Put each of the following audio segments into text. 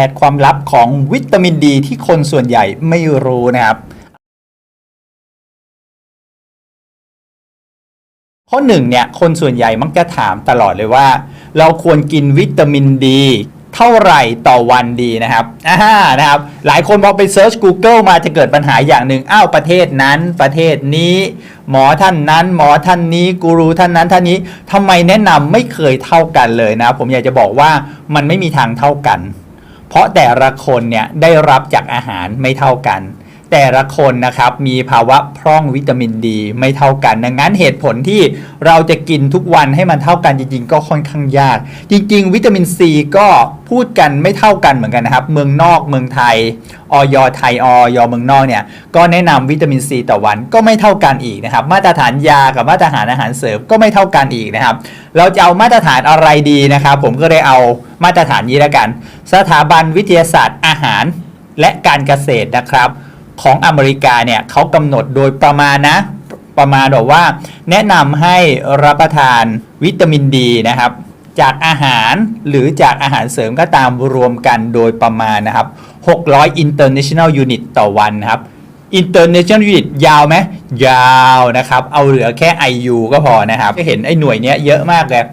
8 ความลับของวิตามินดีที่คนส่วนใหญ่ไม่รู้นะครับ ข้อหนึ่งเนี่ยคนส่วนใหญ่มักจะถามตลอดเลยว่า เราควรกินวิตามินดีเท่าไหร่ต่อวันดีนะครับอ่านะครับ หลายคนพอไปเซิร์ช Google มาจะเกิดปัญหาอย่างหนึ่ง อ้าว ประเทศนั้น ประเทศนี้ หมอท่านนั้น หมอท่านนี้ กูรูท่านนั้น ท่านนี้ทำไมแนะนำไม่เคยเท่ากันเลยนะ ผมอยากจะบอกว่ามันไม่มีทางเท่ากัน เพราะแต่ละคนเนี่ยได้รับจากอาหารไม่เท่ากัน แต่ละคนนะครับมีภาวะพร่องวิตามินดีไม่เท่ากัน ดังนั้นเหตุผลที่เราจะกินทุกวันให้มันเท่ากันจริง ๆ ก็ค่อนข้างยาก จริง ๆ วิตามินซีก็พูดกันไม่เท่ากันเหมือนกันนะครับ เมืองนอกเมืองไทยออยไทยออยเมืองนอกเนี่ยก็แนะนำวิตามินซีต่อวันก็ไม่เท่ากันอีกนะครับ มาตรฐานยากับมาตรฐานอาหารเสริมก็ไม่เท่ากันอีกนะครับ เราจะเอามาตรฐานอะไรดีนะครับ ผมก็เลยเอามาตรฐานนี้แล้วกัน สถาบันวิทยาศาสตร์อาหารและการเกษตรนะครับ ของอเมริกาเนี่ยเขากำหนดโดยประมาณนะประมาณบอกว่า แนะนำให้รับประทานวิตามินดีนะครับ จากอาหารหรือจากอาหารเสริมก็ตามรวมกันโดยประมาณนะครับ 600 international unit ต่อวันนะครับ international unit ยาวไหมยาวนะครับ เอาเหลือแค่ IU ก็พอนะครับจะเห็นไอ้หน่วยเนี้ยเยอะมากเลย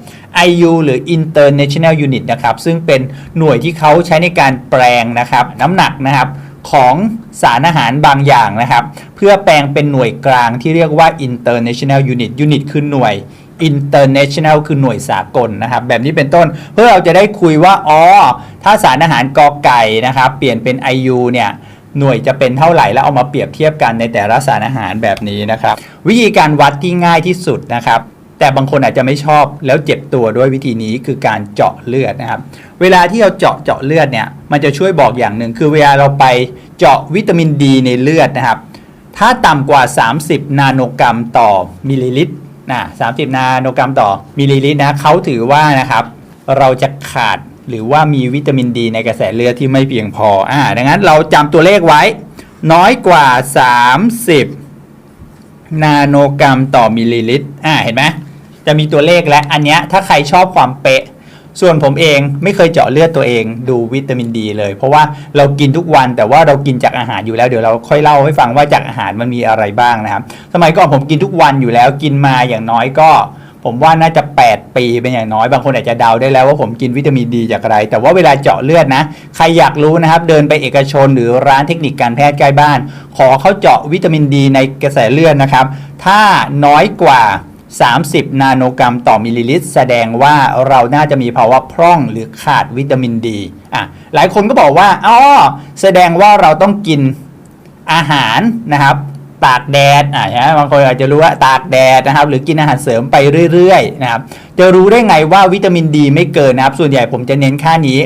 IU หรือ international unit นะครับ ซึ่งเป็นหน่วยที่เขาใช้ในการแปลงนะครับ น้ำหนักนะครับ ของสารอาหารบางอย่างนะครับ เพื่อแปลงเป็นหน่วยกลางที่เรียกว่า international unit unit คือหน่วย international คือหน่วยสากลนะครับ แบบนี้เป็นต้นเพื่อเราจะได้คุยว่าอ๋อถ้าสารอาหารกอไก่นะครับ เปลี่ยนเป็น IU เนี่ยหน่วยจะเป็นเท่าไหร่แล้วเอามาเปรียบเทียบกันในแต่ละสารอาหารแบบนี้นะครับ วิธีการวัดที่ง่ายที่สุดนะครับ แต่บางคนอาจจะไม่ชอบแล้วเจ็บตัวด้วยวิธีนี้คือการเจาะเลือดนะครับ เวลาที่เราเจาะเจาะเลือดเนี่ยมันจะช่วยบอกอย่างหนึ่งคือเวลาเราไปเจาะวิตามินดีในเลือดนะครับ ถ้าต่ำกว่า 30 นาโนกรัมต่อมิลลิลิตรนะ30 นาโนกรัมต่อมิลลิลิตรนะเขาถือว่านะครับ เราจะขาดหรือว่ามีวิตามินดีในกระแสเลือดที่ไม่เพียงพออ่าดังนั้นเราจำตัวเลขไว้ น้อยกว่า 30 นาโนกรัมต่อมิลลิลิตรอ่าเห็นไหม จะมีตัวเลขและอันเนี้ยถ้าใครชอบความเป๊ะ ส่วนผมเองไม่เคยเจาะเลือดตัวเองดูวิตามินดีเลย เพราะว่าเรากินทุกวันแต่ว่าเรากินจากอาหารอยู่แล้วเดี๋ยวเราค่อยเล่าให้ฟังว่าจากอาหารมันมีอะไรบ้างนะครับ สมัยก่อนผมกินทุกวันอยู่แล้วกินมาอย่างน้อยก็ ผมว่าน่าจะ 8 ปีเป็นอย่างน้อยบางคนอาจจะเดาได้แล้วว่าผมกินวิตามินดีจากอะไร แต่ว่าเวลาเจาะเลือดนะใครอยากรู้นะครับ เดินไปเอกชนหรือร้านเทคนิคการแพทย์ใกล้บ้าน ขอเขาเจาะวิตามินดีในกระแสเลือดนะครับ ถ้าน้อยกว่า 30 นาโนกรัมต่อมิลลิลิตร แสดงว่าเราน่าจะมีภาวะพร่องหรือขาดวิตามินดีอะหลายคนก็บอกว่าอ๋อแสดงว่าเราต้องกินอาหารนะครับ ตากแดดอ่าใช่ไหมบางคนอาจจะรู้ว่าตากแดดนะครับ หรือกินอาหารเสริมไปเรื่อยๆนะครับ จะรู้ได้ไงว่าวิตามินดีไม่เกินนะครับ ส่วนใหญ่ผมจะเน้นค่านี้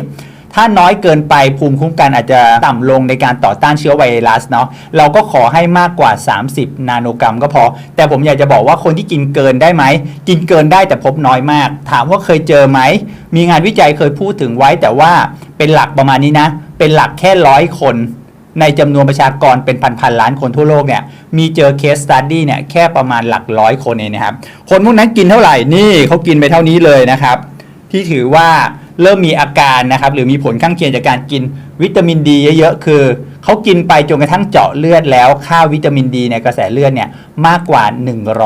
ถ้าน้อยเกินไปภูมิคุ้มกันอาจจะต่ำลงในการต่อต้านเชื้อไวรัสเนาะเราก็ขอให้มากกว่า 30 นาโนกรัมก็พอ แต่ผมอยากจะบอกว่าคนที่กินเกินได้ไหม กินเกินได้แต่พบน้อยมาก ถามว่าเคยเจอไหม มีงานวิจัยเคยพูดถึงไว้ แต่ว่าเป็นหลักประมาณนี้นะ เป็นหลักแค่ร้อยคนในจำนวนประชากรเป็นพันๆล้านคนทั่วโลกเนี่ยมีเจอเคสสตัดดี้เนี่ยแค่ประมาณหลักร้อยคนเองนะครับ คนพวกนั้นกินเท่าไหร่นี่เขากินไปเท่านี้เลยนะครับ ที่ถือว่า เริ่มมีอาการนะครับหรือมีผลข้างเคียงจากการกินวิตามินดีเยอะๆคือเขากินไปจนกระทั่งเจาะเลือดแล้วค่าวิตามินดีในกระแสเลือดเนี่ยมากกว่า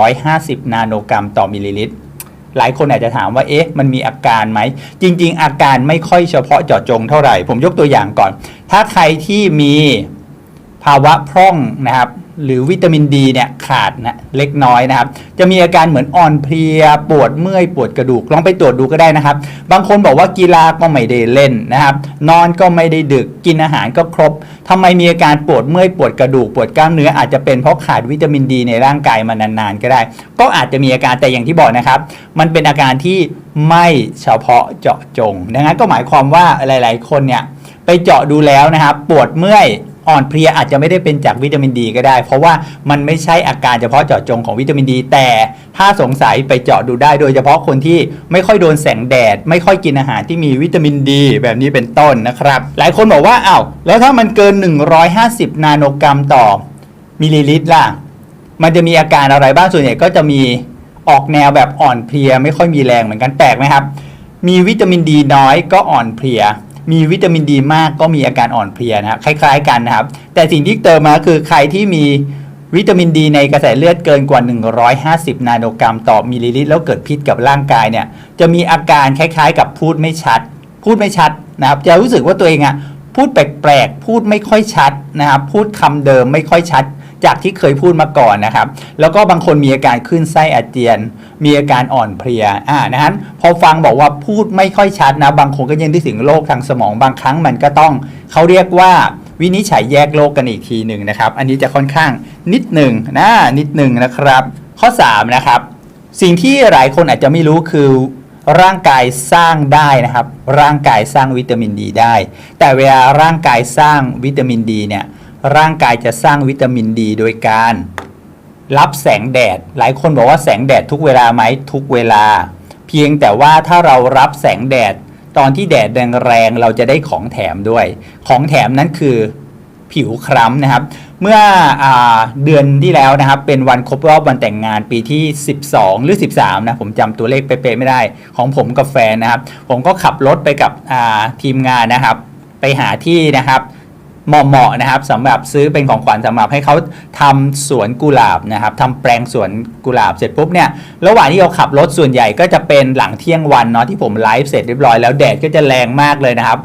150 นาโนกรัมต่อมิลลิลิตร หลายคนอาจจะถามว่าเอ๊ะมันมีอาการไหม จริง ๆ อาการไม่ค่อยเฉพาะเจาะจงเท่าไหร่ ผมยกตัวอย่างก่อน ถ้าใครที่มีภาวะพร่องนะครับ หรือวิตามินดีเนี่ยขาดนะเล็กน้อยนะครับ จะมีอาการเหมือนอ่อนเพลียปวดเมื่อยปวดกระดูกลองไปตรวจดูก็ได้นะครับ บางคนบอกว่ากีฬาก็ไม่ได้เล่นนะครับ นอนก็ไม่ได้ดึกกินอาหารก็ครบทำไมมีอาการปวดเมื่อยปวดกระดูกปวดกล้ามเนื้ออาจจะเป็นเพราะขาดวิตามินดีในร่างกายมานานๆก็ได้ ก็อาจจะมีอาการแต่อย่างที่บอกนะครับ มันเป็นอาการที่ไม่เฉพาะเจาะจงดังนั้นก็หมายความว่าหลาย ๆ คนเนี่ยไปเจาะดูแล้วนะครับ ปวดเมื่อย อ่อนเพลียอาจจะไม่ได้เป็นจากวิตามินดีก็ได้ เพราะว่ามันไม่ใช่อาการเฉพาะเจาะจงของวิตามินดี แต่ถ้าสงสัยไปเจาะดูได้ โดยเฉพาะคนที่ไม่ค่อยโดนแสงแดด ไม่ค่อยกินอาหารที่มีวิตามินดี แบบนี้เป็นต้นนะครับ หลายคนบอกว่าอ้าวแล้วถ้ามันเกิน 150 นาโนกรัมต่อมิลลิลิตรล่ะมันจะมีอาการอะไรบ้างส่วนใหญ่ก็จะมีออกแนวแบบอ่อนเพลีย ไม่ค่อยมีแรงเหมือนกันแปลกไหมครับ มีวิตามินดีน้อยก็อ่อนเพลีย มีวิตามินดีมากก็มีอาการอ่อนเพลียนะครับคล้าย ๆ กันนะครับ แต่สิ่งที่เติมมาคือใครที่มีวิตามินดีในกระแสเลือดเกินกว่า 150 นาโนกรัมต่อมิลลิลิตรแล้วเกิดพิษกับร่างกายเนี่ยจะมีอาการคล้ายๆ กับพูดไม่ชัด พูดไม่ชัดนะครับจะรู้สึกว่าตัวเองอะพูดแปลกๆพูดไม่ค่อยชัดนะครับพูดคำเดิมไม่ค่อยชัด จากที่เคยพูดมาก่อนนะครับ แล้วก็บางคนมีอาการขึ้นไส้อาเจียน มีอาการอ่อนเพลียอ่านะฮะพอฟังบอกว่าพูดไม่ค่อยชัดนะ บางคนก็ยังได้ถึงโรคทางสมองบางครั้งมันก็ต้องเขาเรียกว่าวินิจฉัยแยกโรคกันอีกทีหนึ่งนะครับ อันนี้จะค่อนข้างนิดหนึ่งนะนิดหนึ่งนะครับ ข้อ 3 นะครับ สิ่งที่หลายคนอาจจะไม่รู้คือร่างกายสร้างได้นะครับ ร่างกายสร้างวิตามินดีได้ แต่เวลาร่างกายสร้างวิตามินดีเนี่ย ร่างกายจะสร้างวิตามินดีโดยการ รับแสงแดด หลายคนบอกว่าแสงแดดทุกเวลาไหมทุกเวลา เพียงแต่ว่าถ้าเรารับแสงแดดตอนที่แดดแรงๆเราจะได้ของแถมด้วย ของแถมนั้นคือผิวคล้ำนะครับ เมื่ออเดือนที่แล้วนะครับ เป็นวันครบรอบวันแต่งงานปีที่ 12 หรือ 13 นะ ผมจำตัวเลขเป๊ะๆไม่ได้ ของผมกับแฟนนะครับ ผมก็ขับรถไปกับทีมงานนะครับ ไปหาที่นะครับ เหมาะๆนะครับสำหรับซื้อเป็นของขวัญสำหรับให้เขาทำสวนกุหลาบนะครับทำแปลงสวนกุหลาบเสร็จปุ๊บเนี่ยระหว่างที่เราขับรถส่วนใหญ่ก็จะเป็นหลังเที่ยงวันเนาะที่ผมไลฟ์เสร็จเรียบร้อยแล้วแดดก็จะแรงมากเลยนะครับ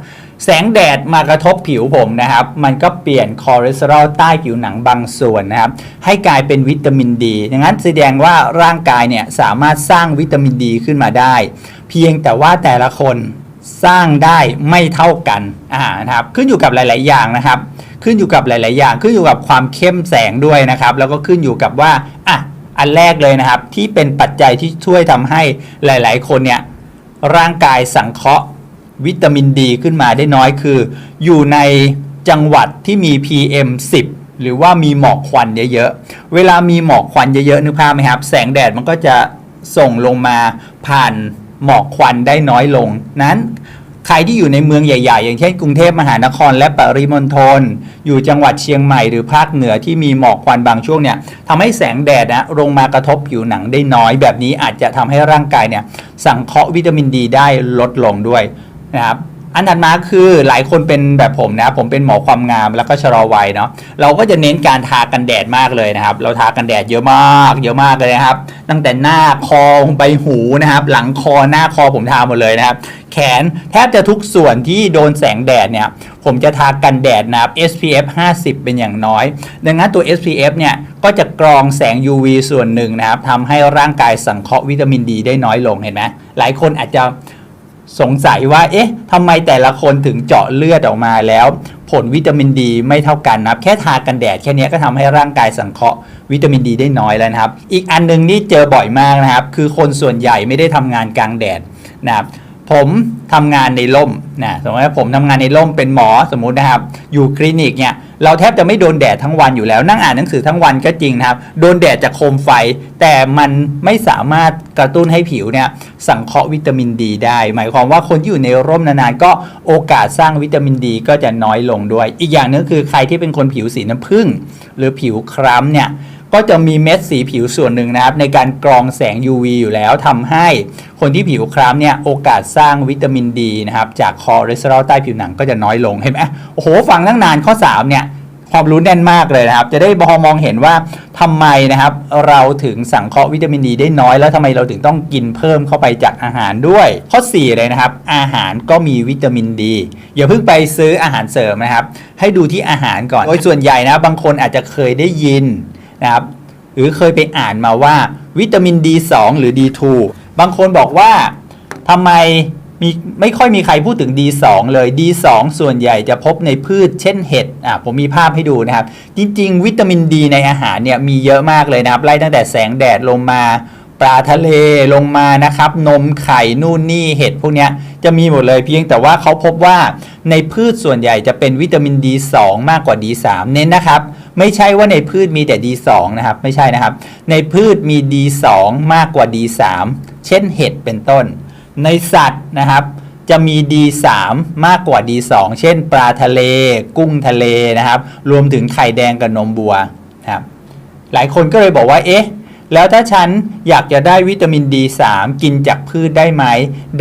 แสงแดดมากระทบผิวผมนะครับ มันก็เปลี่ยนคอเลสเตอรอลใต้ผิวหนังบางส่วนนะครับ ให้กลายเป็นวิตามินดีดังนั้นแสดงว่าร่างกายเนี่ยสามารถสร้างวิตามินดีขึ้นมาได้ เพียงแต่ว่าแต่ละคน สร้างได้ไม่เท่ากันอ่านะครับขึ้นอยู่กับหลาย ๆ อย่างนะครับ ขึ้นอยู่กับหลาย ๆ อย่าง ขึ้นอยู่กับความเข้มแสงด้วยนะครับ แล้วก็ขึ้นอยู่กับว่าอะอันแรกเลยนะครับ ที่เป็นปัจจัยที่ช่วยทำให้หลาย ๆ คนเนี่ยร่างกายสังเคราะห์วิตามินดีขึ้นมาได้น้อยคือ อยู่ในจังหวัดที่มี PM 10 หรือว่ามีหมอกควันเยอะ ๆ เวลามีหมอกควันเยอะ ๆ นึกภาพไหมครับ แสงแดดมันก็จะส่งลงมาผ่าน หมอกควันได้น้อยลง นั้นใครที่อยู่ในเมืองใหญ่ ๆ อย่างเช่นกรุงเทพมหานครและปริมณฑลอยู่จังหวัดเชียงใหม่หรือภาคเหนือที่มีหมอกควันบางช่วงเนี่ยทำให้แสงแดดนะลงมากระทบผิวหนังได้น้อย แบบนี้อาจจะทำให้ร่างกายเนี่ยสังเคราะห์วิตามินดีได้ลดลงด้วยนะครับ อันถัดมาคือหลายคนเป็นแบบผมนะผมเป็นหมอความงามแล้วก็ชะลอวัยเนาะเราก็จะเน้นการทากันแดดมากเลยนะครับ เราทากันแดดเยอะมาก เยอะมากเลยนะครับ ตั้งแต่หน้าคอไปหูนะครับ หลังคอหน้าคอผมทาหมดเลยนะครับ แขนแทบจะทุกส่วนที่โดนแสงแดดเนี่ย ผมจะทากันแดดนะครับ SPF 50 เป็นอย่างน้อย ดังนั้นตัว SPF เนี่ยก็จะกรองแสง UV ส่วนหนึ่งนะครับทำให้ร่างกายสังเคราะห์วิตามินดีได้น้อยลงเห็นไหมหลายคนอาจจะ สงสัยว่า เอ๊ะทำไมแต่ละคนถึงเจาะเลือดออกมาแล้ว ผลวิตามินดีไม่เท่ากันนะครับ แค่ทากันแดดแค่นี้ก็ทำให้ร่างกายสังเคราะห์วิตามินดีได้น้อยแล้วนะครับ อีกอันหนึงนี่เจอบ่อยมากนะครับ คือคนส่วนใหญ่ไม่ได้ทำงานกลางแดดนะครับ ผมทำงานในร่มนะสมมติว่าผมทำงานในร่มเป็นหมอสมมุตินะครับ อยู่คลินิกเนี่ยเราแทบจะไม่โดนแดดทั้งวันอยู่แล้ว นั่งอ่านหนังสือทั้งวันก็จริงนะครับ โดนแดดจากโคมไฟ แต่มันไม่สามารถกระตุ้นให้ผิวเนี่ยสังเคราะห์วิตามินดีได้ หมายความว่าคนที่อยู่ในร่มนานๆก็โอกาสสร้างวิตามินดีก็จะน้อยลงด้วย อีกอย่างหนึงคือใครที่เป็นคนผิวสีน้ำผึ้งหรือผิวคล้ำเนี่ย ก็จะมีเม็ดสีผิวส่วนหนึ่งนะครับ ในการกรองแสง UV อยู่แล้วทำให้คนที่ผิวคล้ำเนี่ยโอกาสสร้างวิตามินดีนะครับ จากคอเลสเตอรอลใต้ผิวหนังก็จะน้อยลงเห็นไหมโอ้โหฟังตั้งนานข้อ 3 เนี่ยความรู้แน่นมากเลยนะครับ จะได้พอมองเห็นว่าทำไมนะครับ เราถึงสังเคราะห์วิตามินดีได้น้อย แล้วทำไมเราถึงต้องกินเพิ่มเข้าไปจากอาหารด้วย ข้อ 4 เลยนะครับ อาหารก็มีวิตามินดีอย่าเพิ่งไปซื้ออาหารเสริมนะครับ ให้ดูที่อาหารก่อนโดยส่วนใหญ่นะบางคนอาจจะเคยได้ยิน นะครับหรือเคยไปอ่านมาว่าวิตามิน D2 หรือ D2 บางคนบอกว่าทำไมมีไม่ค่อยมีใครพูดถึง D2 เลย D2 ส่วนใหญ่จะพบในพืชเช่นเห็ดอะผมมีภาพให้ดูนะครับ จริง ๆ วิตามินดีในอาหารเนี่ยมีเยอะมากเลยนะครับ ไล่ตั้งแต่แสงแดดลงมา ปลาทะเลลงมานะครับ นมไข่นู่นนี่เห็ดพวกเนี้ยจะมีหมดเลยเพียงแต่ว่าเขาพบว่าในพืชส่วนใหญ่จะเป็นวิตามิน D2 มากกว่า D3 เน้นนะครับ ไม่ใช่ว่าในพืชมีแต่ D2 นะครับ ไม่ใช่นะครับ ในพืชมี D2 มากกว่า D3 เช่นเห็ดเป็นต้น ในสัตว์นะครับจะมี D3 มากกว่า D2 เช่น ปลาทะเล กุ้งทะเลนะครับ รวมถึงไข่แดงกับนมบัวนะครับ หลายคนก็เลยบอกว่า เอ๊ะ แล้วถ้าฉันอยากจะได้วิตามิน D3 กินจากพืชได้ไหม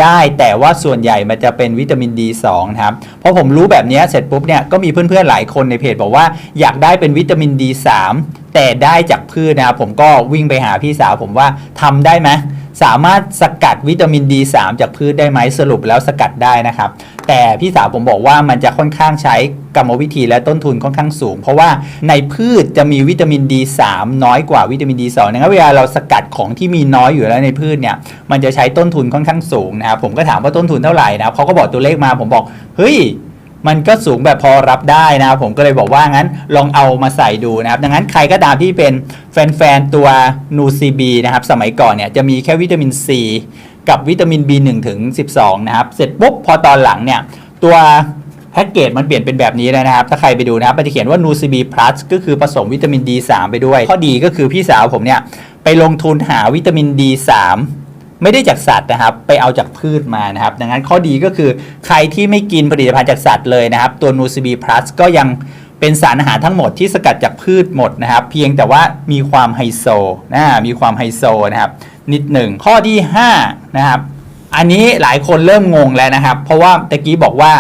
ได้แต่ว่าส่วนใหญ่มันจะเป็นวิตามิน D2 นะครับเพราะผมรู้แบบนี้เสร็จปุ๊บเนี่ยก็มีเพื่อนๆหลายคนในเพจบอกว่าอยากได้เป็นวิตามิน D3 แต่ได้จากพืชนะครับผมก็วิ่งไปหาพี่สาวผมว่าทำได้ไหมสามารถสกัดวิตามิน D3 จากพืชได้ไหมสรุปแล้วสกัดได้นะครับ แต่พี่สาวผมบอกว่ามันจะค่อนข้างใช้กรรมวิธีและต้นทุนค่อนข้างสูง เพราะว่าในพืชจะมีวิตามิน D3 น้อยกว่าวิตามิน D2 นะครับเวลาเราสกัดของที่มีน้อยอยู่แล้วในพืชเนี่ยมันจะใช้ต้นทุนค่อนข้างสูงนะครับผมก็ถามว่าต้นทุนเท่าไหร่นะครับเขาก็บอกตัวเลขมาผมบอกเฮ้ย มันก็สูงแบบพอรับได้นะครับผมก็เลยบอกว่างั้นลองเอามาใส่ดูนะครับ ดังนั้นใครก็ตามที่เป็นแฟนๆ ตัวนูซีบีนะครับ สมัยก่อนเนี่ยจะมีแค่วิตามิน C กับวิตามิน B1 ถึง 12 นะครับ เสร็จปุ๊บพอตอนหลังเนี่ย ตัวแพ็กเกจมันเปลี่ยนเป็นแบบนี้แล้วนะครับ ถ้าใครไปดูนะครับมันจะเขียนว่า n u c b plus ก็คือผสมวิตามิน D3 ไปด้วย ข้อดีก็คือพี่สาวผมเนี่ย ไปลงทุนหาวิตามิน D3 ไม่ได้จากสัตว์นะครับ ไปเอาจากพืชมานะครับ ดังนั้นข้อดีก็คือใครที่ไม่กินผลิตภัณฑ์จากสัตว์เลยนะครับ ตัว n u c b plus ก็ยังเป็นสารอาหารทั้งหมดที่สกัดจากพืชหมดนะครับ เพียงแต่ว่ามีความไฮโซนะมีความไฮโซนะครับนิดหนึ่งข้อที่5นะครับอันนี้หลายคนเริ่มงงแล้วนะครับ เพราะว่าตะกี้บอกว่า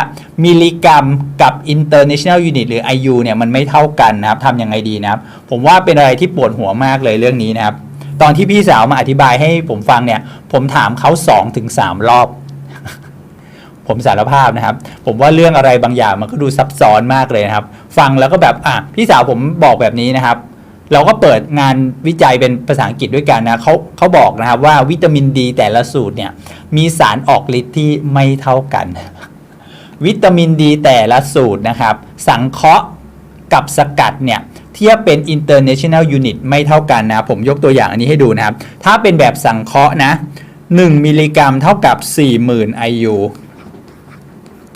มิลลิกรัมกับ international unit หรือ IU เนี่ยมันไม่เท่ากันนะครับทำยังไงดีนะครับ ผมว่าเป็นอะไรที่ปวดหัวมากเลยเรื่องนี้นะครับ ตอนที่พี่สาวมาอธิบายให้ผมฟังเนี่ย ผมถามเขา2-3ถึง3รอบ ผมสารภาพนะครับ ผมว่าเรื่องอะไรบางอย่างมันก็ดูซับซ้อนมากเลยนะครับ ฟังแล้วก็แบบอะพี่สาวผมบอกแบบนี้นะครับ เราก็เปิดงานวิจัยเป็นภาษาอังกฤษด้วยกันนะเขาเขาบอกนะครับว่าวิตามินดีแต่ละสูตรเนี่ย มีสารออกฤทธิ์ที่ไม่เท่ากัน วิตามินดีแต่ละสูตรนะครับ สังเคราะห์ กับสกัดเนี่ยเทียบเป็น international unit ไม่เท่ากันนะผมยกตัวอย่างอันนี้ให้ดูนะครับ ถ้าเป็นแบบสังเคราะห์นะ 1 มิลลิกรัมเท่ากับ 40,000 IU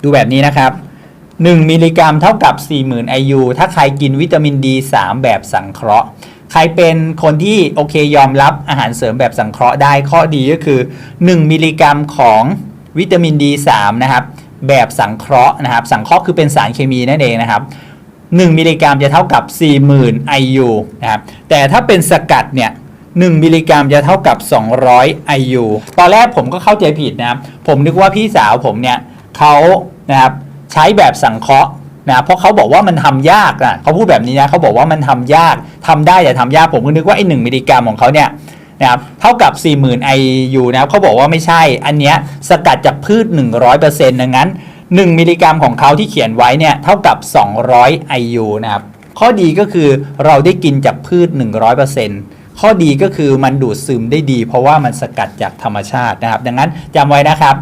ดูแบบนี้นะครับ 1 มิลลิกรัมเท่ากับ 40,000 IU ถ้าใครกินวิตามิน D3 แบบสังเคราะห์ ใครเป็นคนที่โอเคยอมรับอาหารเสริมแบบสังเคราะห์ได้ข้อดีก็คือ 1 มิลลิกรัมของวิตามิน D3 นะครับแบบสังเคราะห์นะครับ สังเคราะห์คือเป็นสารเคมีนั่นเองนะครับ 1 มิลลิกรัมจะเท่ากับ 40,000 IU นะครับแต่ถ้าเป็นสกัดเนี่ย1มิลลิกรัมจะเท่ากับ 200 IU ตอนแรกผมก็เข้าใจผิดนะครับ ผมนึกว่าพี่สาวผมเนี่ยเขานะครับใช้แบบสังเคราะห์นะเพราะเขาบอกว่ามันทำยากอะเขาพูดแบบนี้นะเขาบอกว่ามันทำยากทำได้แต่ทำยากผมก็นึกว่าไอ้หมิลลิกรัมของเขาเนี่ยนะครับเท่ากับ 40,000 IU นะครับเขาบอกว่าไม่ใช่ อันเนี้ยสกัดจากพืช 100%ดังนั้น 1 มิลลิกรัมของเขาที่เขียนไว้เนี่ยเท่ากับ 200 IU นะครับ ข้อดีก็คือเราได้กินจากพืช 100%ข้อดีก็คือมันดูดซึมได้ดี เพราะว่ามันสกัดจากธรรมชาตินะครับ ดังนั้นจำไว้นะครับ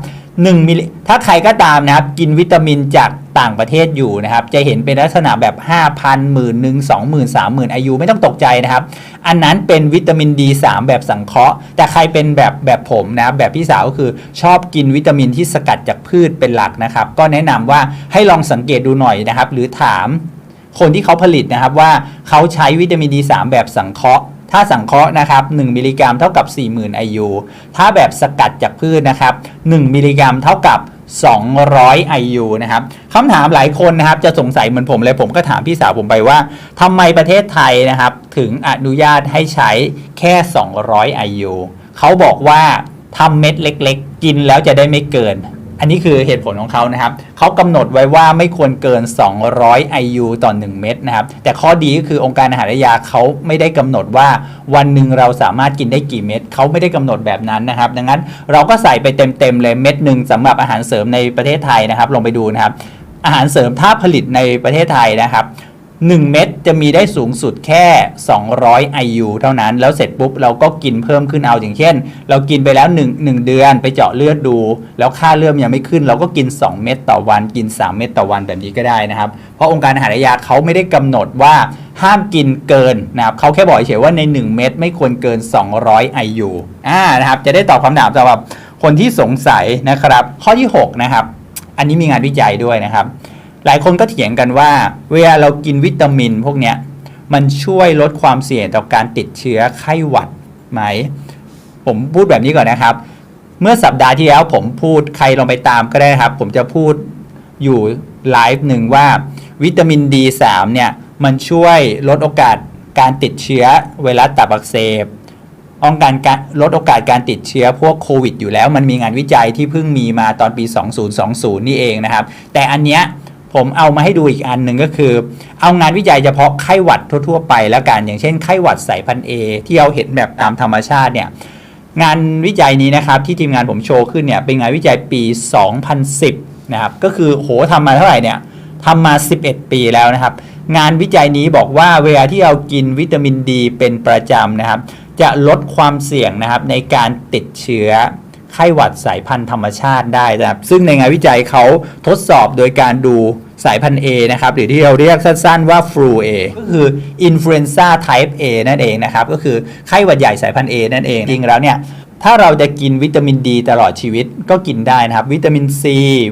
1มิลลิถ้าใครก็ตามนะครับ กินวิตามินจากต่างประเทศอยู่นะครับ จะเห็นเป็นลักษณะแบบ 5,000หมื่นหนึ่งสองหมื่นสามหมื่นอายุไม่ต้องตกใจนะครับ อันนั้นเป็นวิตามิน D3 แบบสังเคราะห์ แต่ใครเป็นแบบแบบผมนะครับแบบพี่สาวก็คือชอบกินวิตามินที่สกัดจากพืชเป็นหลักนะครับ ก็แนะนำว่าให้ลองสังเกตดูหน่อยนะครับ หรือถามคนที่เขาผลิตนะครับว่าเขาใช้วิตามิน D3 แบบสังเคราะห์ ถ้าสังเคราะห์นะครับ1มิลลิกรัมเท่ากับ 40,000 IU ถ้าแบบสกัดจากพืชนะครับ1มิลลิกรัมเท่ากับ 200 IU นะครับคำถามหลายคนนะครับจะสงสัยเหมือนผมเลยผมก็ถามพี่สาวผมไปว่าทำไมประเทศไทยนะครับถึงอนุญาตให้ใช้แค่ 200 IU เขาบอกว่าทำเม็ดเล็ก ๆ กินแล้วจะได้ไม่เกิน อันนี้คือเหตุผลของเขานะครับเขากำหนดไว้ว่าไม่ควรเกิน 200 IU ต่อ 1 เม็ดนะครับ แต่ข้อดีก็คือองค์การอาหารและยาเขาไม่ได้กำหนดว่าวันหนึ่งเราสามารถกินได้กี่เม็ดเขาไม่ได้กำหนดแบบนั้นนะครับ ดังนั้นเราก็ใส่ไปเต็มๆเลยเม็ดหนึ่งสำหรับอาหารเสริมในประเทศไทยนะครับ ลองไปดูนะครับ อาหารเสริมถ้าผลิตในประเทศไทยนะครับ 1 เม็ดจะมีได้สูงสุดแค่ 200 IU เท่านั้น แล้วเสร็จปุ๊บเราก็กินเพิ่มขึ้นเอาอย่างเช่น เรากินไปแล้ว1 1เดือนไปเจาะเลือดดู แล้วค่าเลือดยังไม่ขึ้น เราก็กิน 2 เม็ดต่อวันกิน 3 เม็ดต่อวันแบบนี้ก็ได้นะครับ เพราะองค์การอาหารและยาเขาไม่ได้กำหนดว่าห้ามกินเกินนะครับเขาแค่บอกเฉยว่าใน 1 เม็ดไม่ควรเกิน 200 IU อ่านะครับจะได้ตอบคำถามสำหรับคนที่สงสัยนะครับ ข้อที่ 6 นะครับ อันนี้มีงานวิจัยด้วยนะครับ หลายคนก็เถียงกันว่า เวลาเรากินวิตามินพวกเนี้ยมันช่วยลดความเสี่ยงต่อการติดเชื้อไข้หวัดไหม ผมพูดแบบนี้ก่อนนะครับ เมื่อสัปดาห์ที่แล้วผมพูดใครลองไปตามก็ได้ครับ ผมจะพูดอยู่ไลฟ์หนึ่งว่า วิตามิน D3 เนี่ยมันช่วยลดโอกาสการติดเชื้อไวรัสตับอักเสบป้องกันการลดโอกาสการติดเชื้อพวกโควิดอยู่แล้ว มันมีงานวิจัยที่เพิ่งมีมาตอนปี 2020 นี่เองนะครับ แต่อันเนี้ย ผมเอามาให้ดูอีกอันหนึ่งก็คือ เอางานวิจัยเฉพาะไข้หวัดทั่ว ๆ ไปแล้วกันอย่างเช่นไข้หวัดสายพันธุ์ A ที่เราเห็นแบบตามธรรมชาติเนี่ยงานวิจัยนี้นะครับที่ทีมงานผมโชว์ขึ้นเนี่ยเป็นงานวิจัยปี 2010 นะครับก็คือโหทำมาเท่าไหร่เนี่ยทำมา 11 ปีแล้วนะครับ งานวิจัยนี้บอกว่าเวลาที่เรากินวิตามินดีเป็นประจำนะครับ จะลดความเสี่ยงนะครับในการติดเชื้อไข้หวัดสายพันธุ์ธรรมชาติได้นะครับ ซึ่งในงานวิจัยเขาทดสอบโดยการดู สายพันธุ์ A นะครับหรือที่เราเรียกสั้นๆว่า flu A ก็คือ influenza type A นั่นเองนะครับก็คือไข้หวัดใหญ่สายพันธุ์ A นั่นเองจริงแล้วเนี่ยถ้าเราจะกินวิตามินดีตลอดชีวิตก็กินได้นะครับ วิตามิน C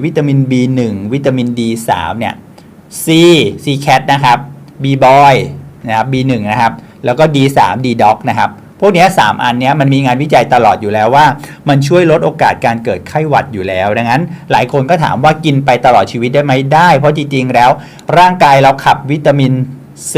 วิตามิน B1 วิตามิน D3 เนี่ย C C cat นะครับ B boy นะครับ B1 นะครับ แล้วก็ D3 D dog นะครับ พวกนี้3อันนี้มันมีงานวิจัยตลอดอยู่แล้วว่า มันช่วยลดโอกาสการเกิดไข้หวัดอยู่แล้ว ดังนั้น หลายคนก็ถามว่ากินไปตลอดชีวิตได้ไหมได้ เพราะจริงๆแล้ว ร่างกายเราขับวิตามิน C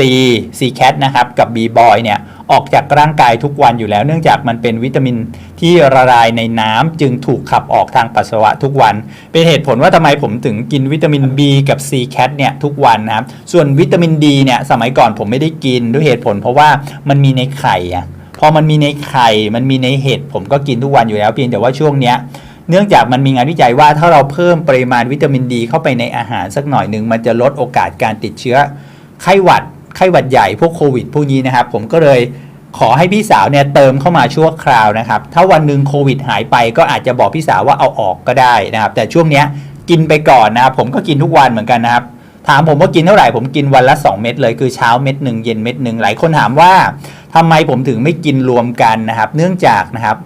C cat นะครับกับ B boy เนี่ยออกจากร่างกายทุกวันอยู่แล้ว เนื่องจากมันเป็นวิตามินที่ละลายในน้ำจึงถูกขับออกทางปัสสาวะทุกวัน เป็นเหตุผลว่าทำไมผมถึงกินวิตามิน B กับ C cat เนี่ยทุกวันนะครับส่วนวิตามิน D เนี่ยสมัยก่อนผมไม่ได้กินด้วยเหตุผล เพราะว่ามันมีในไข่อะ อมันมีในไข่ มันมีในเห็ดผมก็กินทุกวันอยู่แล้วเพียงแต่ว่าช่วงเนี้ยเนื่องจากมันมีงานวิจัยว่าถ้าเราเพิ่มปริมาณวิตามินดีเข้าไปในอาหารสักหน่อยหนึ่งมันจะลดโอกาสการติดเชื้อไข้หวัดไข้หวัดใหญ่พวกโควิดพวกนี้นะครับผมก็เลยขอให้พี่สาวเนี่ยเติมเข้ามาชั่วคราวนะครับ ถ้าวันหนึ่งโควิดหายไปก็อาจจะบอกพี่สาวว่าเอาออกก็ได้นะครับ แต่ช่วงเนี้ยกินไปก่อนนะครับผมก็กินทุกวันเหมือนกันนะครับ ถามผมว่ากินเท่าไหร่ผมกินวันละ 2 เม็ดเลยคือเช้าเม็ดหนึ่งเย็นเม็ดหนึ่งหลายคนถามว่าทำไมผมถึงไม่กินรวมกันนะครับ เนื่องจากนะครับ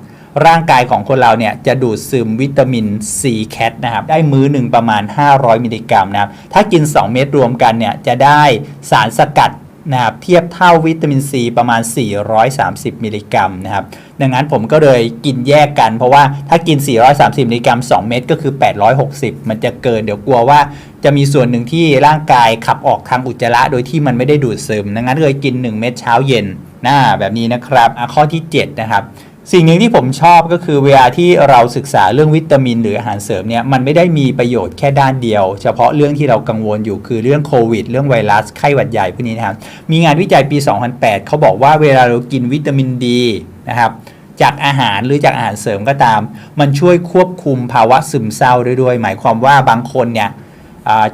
ร่างกายของคนเราเนี่ยจะดูดซึมวิตามิน C แคทนะครับได้มื้อหนึ่งประมาณ 500 มิลลิกรัมนะครับถ้ากิน 2 เม็ดรวมกันเนี่ยจะได้สารสกัด นะครับเทียบเท่าวิตามินซีประมาณ 430 มิลลิกรัมนะครับดังนั้นผมก็เลยกินแยกกัน เพราะว่าถ้ากิน 430 มิลลิกรัม 2 เม็ดก็คือ 860 มันจะเกินเดี๋ยวกลัวว่าจะมีส่วนหนึ่งที่ร่างกายขับออกทางอุจจาระโดยที่มันไม่ได้ดูดซึมดังนั้นเลยกิน 1 เม็ดเช้าเย็นนะแบบนี้นะครับข้อที่ 7 นะครับ สิ่งหนึ่งที่ผมชอบก็คือเวลาที่เราศึกษาเรื่องวิตามินหรืออาหารเสริมเนี่ยมันไม่ได้มีประโยชน์แค่ด้านเดียว เฉพาะเรื่องที่เรากังวลอยู่คือเรื่องโควิด เรื่องไวรัสไข้หวัดใหญ่พวกนี้นะครับ มีงานวิจัยปี 2008 เขาบอกว่าเวลาเรากินวิตามินดีนะครับจากอาหารหรือจากอาหารเสริมก็ตาม มันช่วยควบคุมภาวะซึมเศร้าได้ด้วย หมายความว่าบางคนเนี่ย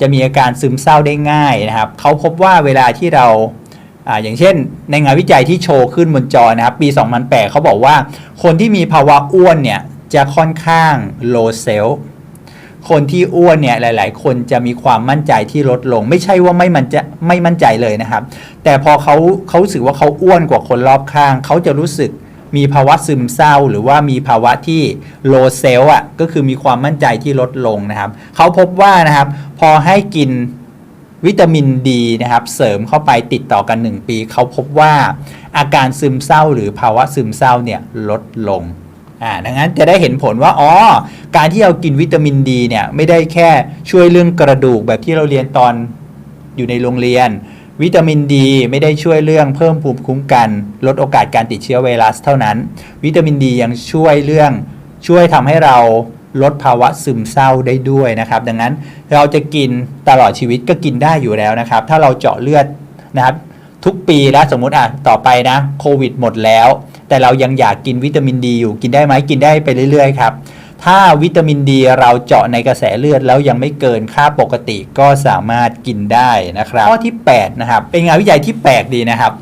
จะมีอาการซึมเศร้าได้ง่ายนะครับเขาพบว่าเวลาที่เรา อาอย่างเช่น ในงานวิจัยที่โชว์ขึ้นบนจอนะครับ ปี 2008 เขาบอกว่าคนที่มีภาวะอ้วนเนี่ยจะค่อนข้าง low self คนที่อ้วนเนี่ยหลาย ๆ คนจะมีความมั่นใจที่ลดลง ไม่ใช่ว่าไม่มันจะไม่มั่นใจเลยนะครับ แต่พอเขาเขาสึกว่าเขาอ้วนกว่าคนรอบข้าง เขาจะรู้สึกมีภาวะซึมเศร้า หรือว่ามีภาวะที่ low self อะก็คือมีความมั่นใจที่ลดลงนะครับ เขาพบว่านะครับ พอให้กิน วิตามินดีนะครับเสริมเข้าไปติดต่อกัน 1 ปี เขาพบว่าอาการซึมเศร้าหรือภาวะซึมเศร้าเนี่ยลดลงอ่าดังนั้นจะได้เห็นผลว่าอ๋อการที่เรากินวิตามินดีเนี่ยไม่ได้แค่ช่วยเรื่องกระดูกแบบที่เราเรียนตอนอยู่ในโรงเรียน วิตามินดีไม่ได้ช่วยเรื่องเพิ่มภูมิคุ้มกัน ลดโอกาสการติดเชื้อไวรัสเท่านั้น วิตามินดียังช่วยเรื่องช่วยทำให้เรา ลดภาวะซึมเศร้าได้ด้วยนะครับ ดังนั้นเราจะกินตลอดชีวิตก็กินได้อยู่แล้วนะครับ ถ้าเราเจาะเลือดนะครับทุกปีแล้วสมมติอะต่อไปนะโควิดหมดแล้ว แต่เรายังอยากกินวิตามินดีอยู่กินได้ไหมกินได้ไปเรื่อยๆครับถ้าวิตามินดีเราเจาะในกระแสเลือดแล้วยังไม่เกินค่าปกติก็สามารถกินได้นะครับข้อที่8นะครับเป็นงานวิจัยที่แปลกดีนะครับ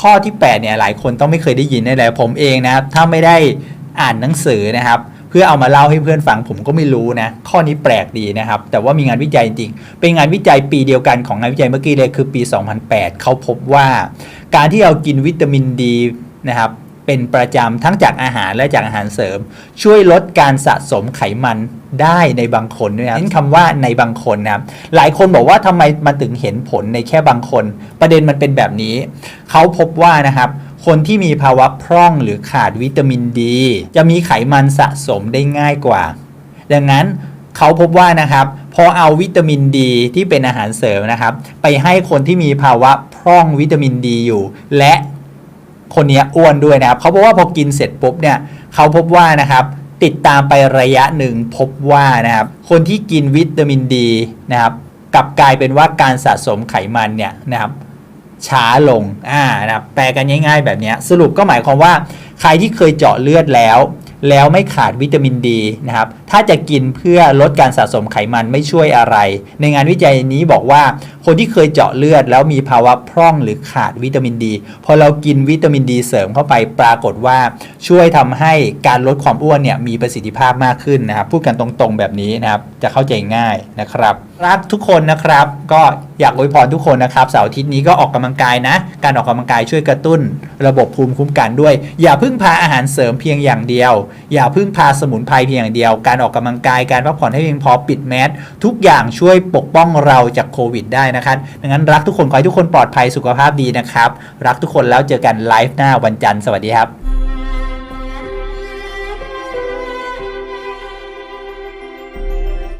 ข้อที่8เนี่ยหลายคนต้องไม่เคยได้ยินแน่เลยผมเองนะครับถ้าไม่ได้อ่านหนังสือนะครับ เพื่อเอามาเล่าให้เพื่อนฟังผมก็ไม่รู้นะ ข้อนี้แปลกดีนะครับ แต่ว่ามีงานวิจัยจริง เป็นงานวิจัยปีเดียวกันของงานวิจัยเมื่อกี้เลยคือปี 2008 เขาพบว่า การที่เรากินวิตามินดีนะครับเป็นประจำทั้งจากอาหารและจากอาหารเสริม ช่วยลดการสะสมไขมันได้ในบางคนด้วยนะเน้นคำว่าในบางคนนะหลายคนบอกว่าทำไมมันถึงเห็นผลในแค่บางคน ประเด็นมันเป็นแบบนี้ เขาพบว่านะครับ คนที่มีภาวะพร่องหรือขาดวิตามินดี จะมีไขมันสะสมได้ง่ายกว่า ดังนั้นเขาพบว่านะครับพอเอาวิตามินดีที่เป็นอาหารเสริมนะครับ ไปให้คนที่มีภาวะพร่องวิตามินดีอยู่ และคนนี้อ้วนด้วยนะครับ เขาพบว่าพอกินเสร็จปุ๊บเนี่ยเขาพบว่านะครับติดตามไประยะหนึ่งพบว่านะครับคนที่กินวิตามินดีนะครับกลับกลายเป็นว่าการสะสมไขมันเนี่ยนะครับ ช้าลงอ่านะครับแปลกันง่าย ๆ แบบนี้สรุปก็หมายความว่า ใครที่เคยเจาะเลือดแล้ว แล้วไม่ขาดวิตามินดีนะครับ ถ้าจะกินเพื่อลดการสะสมไขมันไม่ช่วยอะไร ในงานวิจัยนี้บอกว่า คนที่เคยเจาะเลือดแล้วมีภาวะพร่องหรือขาดวิตามินดีพอเรากินวิตามินดีเสริมเข้าไปปรากฏว่า ช่วยทำให้การลดความอ้วนเนี่ยมีประสิทธิภาพมากขึ้นนะครับ พูดกันตรงๆแบบนี้นะครับ จะเข้าใจง่ายนะครับ รักทุกคนนะครับ ก็อยากอวยพรทุกคนนะครับเสาร์อาทิตย์นี้ก็ออกกำลังกายนะ การออกกำลังกายช่วยกระตุ้น ระบบภูมิคุ้มกันด้วย อย่าพึ่งพาอาหารเสริมเพียงอย่างเดียว อย่าพึ่งพาสมุนไพรเพียงอย่างเดียว การออกกำลังกายการพักผ่อนให้เพียงพอปิดแมสทุกอย่างช่วยปกป้องเราจากโควิดได้นะครับดังนั้นรักทุกคนขอให้ทุกคนปลอดภัยสุขภาพดีนะครับ รักทุกคนแล้วเจอกันไลฟ์หน้าวันจันทร์สวัสดีครับ